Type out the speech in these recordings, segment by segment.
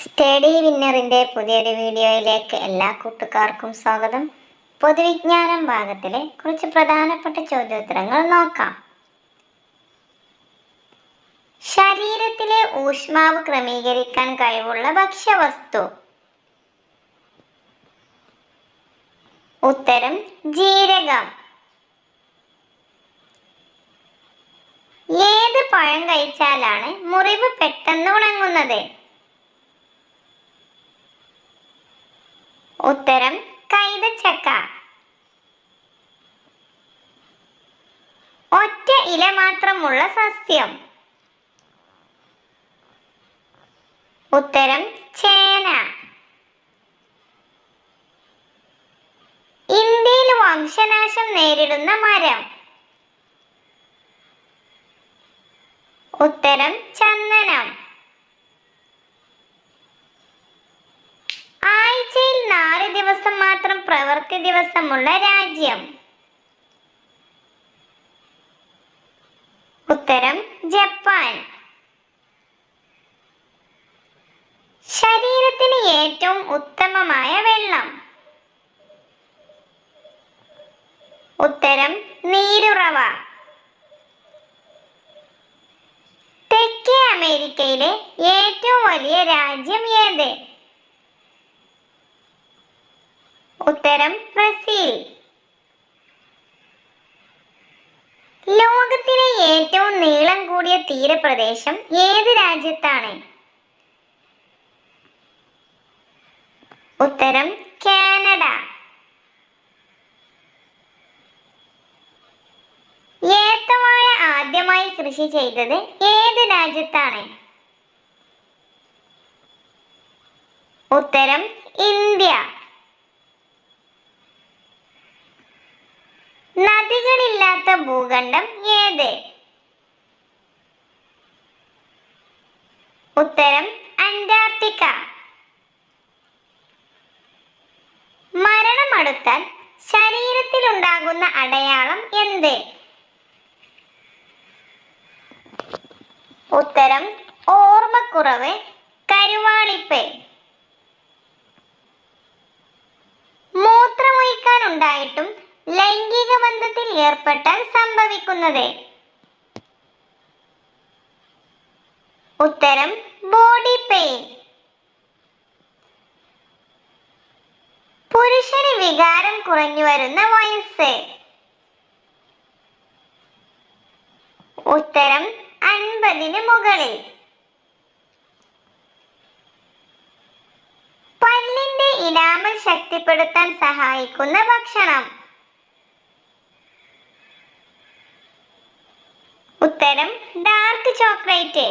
Study വിന്നറിന്റെ പുതിയൊരു വീഡിയോയിലേക്ക് എല്ലാ കൂട്ടുകാർക്കും സ്വാഗതം. പൊതുവിജ്ഞാനം ഭാഗത്തിലെ കുറച്ച് പ്രധാനപ്പെട്ട ചോദ്യോത്തരങ്ങൾ നോക്കാം. ശരീരത്തിലെ ഊഷ്മാവ് ക്രമീകരിക്കാൻ കഴിവുള്ള ഭക്ഷ്യവസ്തു. ഉത്തരം ജീരകം. ഏത് പഴം കഴിച്ചാലാണ് മുറിവ് പെട്ടെന്ന് ഉണങ്ങുന്നത്? ഉത്തരം കൈതച്ചക്ക. ഒറ്റ ഇല മാത്രമുള്ള സസ്യം. ഉത്തരം ചേന. ഇന്ത്യയിൽ വംശനാശം നേരിടുന്ന മരം. ഉത്തരം ചന്ദനം. ദിവസമുള്ള രാജ്യം. ഉത്തരം ജപ്പാൻ. ശരീരത്തിന് ഏറ്റവും ഉത്തമമായ വെള്ളം. ഉത്തരം നീരുറവ. തെക്കേ അമേരിക്കയിലെ ഏറ്റവും വലിയ രാജ്യം ഏത്? ഉത്തരം ബ്രസീൽ. ലോകത്തിലെ ഏറ്റവും നീളം കൂടിയ തീരപ്രദേശം ഏത് രാജ്യത്താണ്? ഉത്തരം കാനഡ. ഏത്തവാഴ ആദ്യമായി കൃഷി ചെയ്തത് ഏത് രാജ്യത്താണ്? ഉത്തരം ഇന്ത്യ. നദികളില്ലാത്ത ഭൂഖണ്ഡം ഏത്? ഉത്തരം അന്റാർട്ടിക്ക. മരണമടുത്താൽ ശരീരത്തിലുണ്ടാകുന്ന അടയാളം എന്ത്? ഉത്തരം ഓർമ്മക്കുറവ് കരുവാളിപ്പ്. മൂത്രമൊഴിക്കാനുണ്ടായിട്ടും ലൈംഗിക ബന്ധത്തിൽ ഏർപ്പെട്ടാൽ സംഭവിക്കുന്നത്. ഉത്തരം ബോഡി പെയിൻ പുരുഷന് വികാരം കുറഞ്ഞു വരുന്ന വയസ്സ്. ഉത്തരം അൻപതിന് മുകളിൽ. പല്ലിന്റെ ഇനാമൽ ശക്തിപ്പെടുത്താൻ സഹായിക്കുന്ന ഭക്ഷണം ഉത്തരം ഡാർക്ക് ചോക്ലേറ്റ്.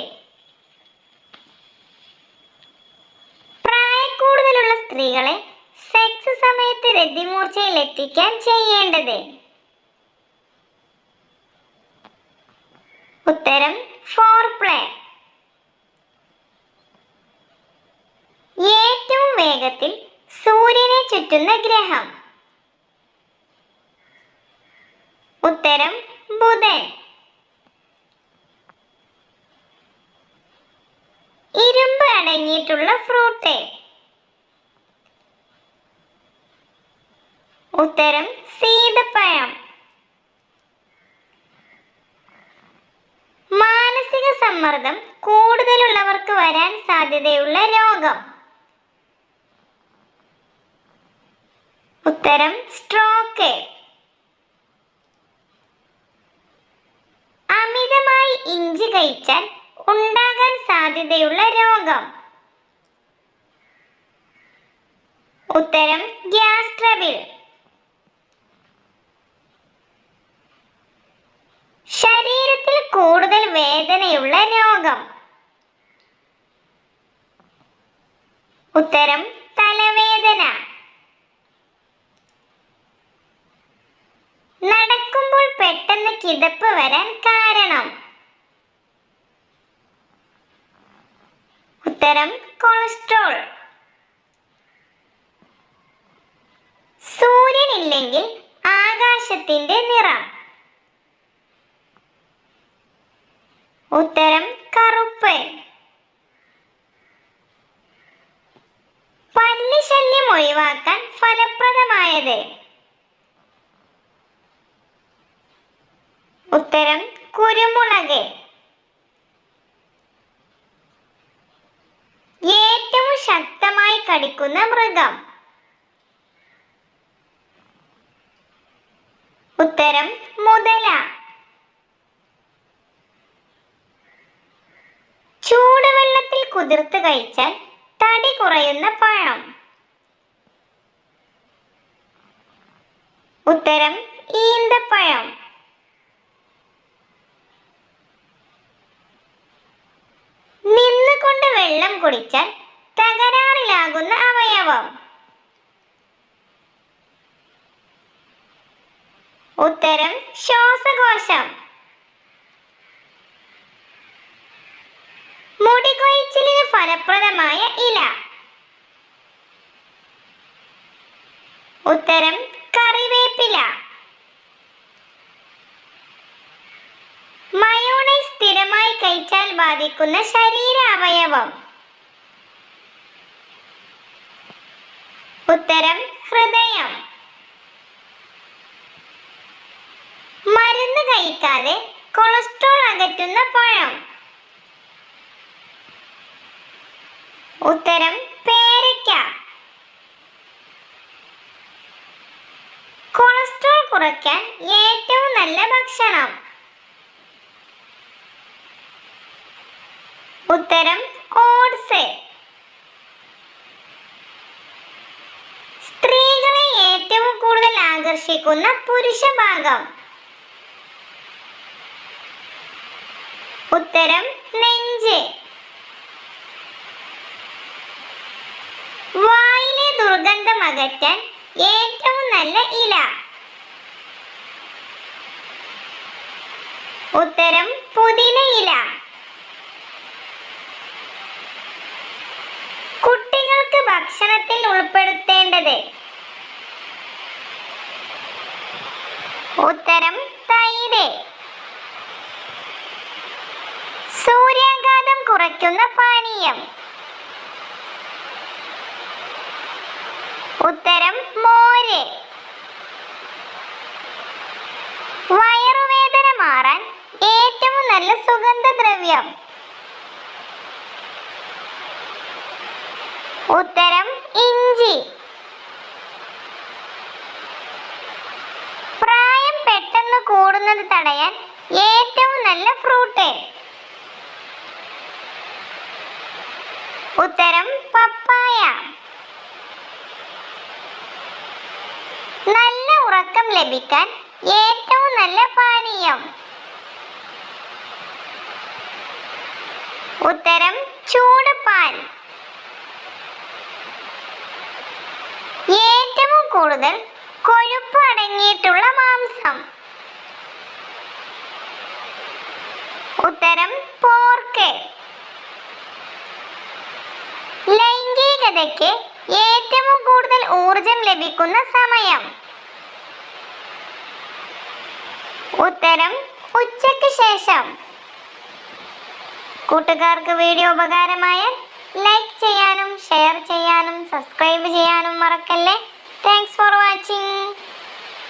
പ്രായക്കൂടുതലുള്ള സ്ത്രീകളെ സെക്സ് സമയത്ത് രതിമൂർച്ചയിൽ എത്തിക്കാൻ ചെയ്യേണ്ടത്? ഉത്തരം ഫോർ പ്ലേ ഏറ്റവും വേഗത്തിൽ സൂര്യനെ ചുറ്റുന്ന ഗ്രഹം. ഉത്തരം ബുധൻ. അടങ്ങിയിട്ടുള്ള ഫ്രൂട്ട്. ഉത്തരം സീതപ്പഴം. മാനസിക സമ്മർദ്ദം കൂടുതലുള്ളവർക്ക് വരാൻ സാധ്യതയുള്ള രോഗം. ഉത്തരം സ്ട്രോക്ക്. അമിതമായി ഇഞ്ചി കഴിച്ചാൽ ഉണ്ടാകാൻ സാധ്യതയുള്ള രോഗം. ഉത്തരം ഗ്യാസ് ട്രബിൾ. ശരീരത്തിൽ കൂടുതൽ വേദനയുള്ള രോഗം. ഉത്തരം തലവേദന. നടക്കുമ്പോൾ പെട്ടെന്ന് കിതപ്പ് വരാൻ കാരണം. ഉത്തരം കൊളസ്ട്രോൾ. സൂര്യനില്ലെങ്കിൽ ആകാശത്തിന്റെ നിറം. ഉത്തരം കറുപ്പ്. ഒഴിവാക്കാൻ ഫലപ്രദമായത്. ഉത്തരം കുരുമുളക്. ഏറ്റവും ശക്തമായി കടിക്കുന്ന മൃഗം. ഉത്തരം മുതല. ചൂടുവെള്ളത്തിൽ കുതിർത്ത് കഴിച്ചാൽ തടി കുറയുന്ന പഴം. ഉത്തരം ഈന്തപ്പഴം. നിന്നുകൊണ്ട് വെള്ളം കുടിച്ചാൽ തകരാറിലാകുന്ന അവയവം. ഉത്തരം ശ്വാസകോശം. മുടികൊഴിച്ചിലിന് ഫലപ്രദമായ ഇല. ഉത്തരം കറിവേപ്പില. മയോണൈസ് സ്ഥിരമായി കഴിച്ചാൽ ബാധിക്കുന്ന ശരീര അവയവം ഉത്തരം ഹൃദയം. മരുന്ന് കഴിക്കാതെ കൊളസ്ട്രോൾ അകറ്റുന്ന പഴം. ഉത്തരം പേരയ്ക്ക. കൊളസ്ട്രോൾ കുറയ്ക്കാൻ ഏറ്റവും നല്ല ഭക്ഷണം. ഉത്തരം ഓട്സ്. സ്ത്രീകളെ ഏറ്റവും കൂടുതൽ ആകർഷിക്കുന്ന പുരുഷഭാഗം ഉത്തരം നെഞ്ച്. വായിലെ ദുർഗന്ധം അകറ്റാൻ ഏറ്റവും നല്ല ഇല. ഉത്തരം പുതിന ഇല. പാനീയം ഉത്തരം മോര്. വയറുവേദന മാറാൻ ഏറ്റവും നല്ല സുഗന്ധദ്രവ്യം. ഉത്തരം ഇഞ്ചി. പ്രായം പെട്ടെന്ന് കൂടുന്നത് തടയാൻ ഏറ്റവും നല്ല ഫ്രൂട്ട്. ഉത്തരം പപ്പായ. നല്ല ഉറക്കം ലഭിക്കാൻ ഏറ്റവും നല്ല പാനീയം. ഉത്തരം ചൂട് പാൽ ഏറ്റവും കൂടുതൽ കൊഴുപ്പ് അടങ്ങിയിട്ടുള്ള മാംസം. ഉത്തരം പോർക്ക്. ലൈംഗികതയ്ക്ക് ഏറ്റവും കൂടുതൽ ഊർജം ലഭിക്കുന്ന സമയം. ഉത്തരം ഉച്ചയ്ക്ക് ശേഷം. കൂട്ടുകാർക്ക് വീഡിയോ ഉപകാരമായാൽ ലൈക്ക് ചെയ്യാനും ഷെയർ ചെയ്യാനും സബ്സ്ക്രൈബ് ചെയ്യാനും മറക്കല്ലേ. Thanks for watching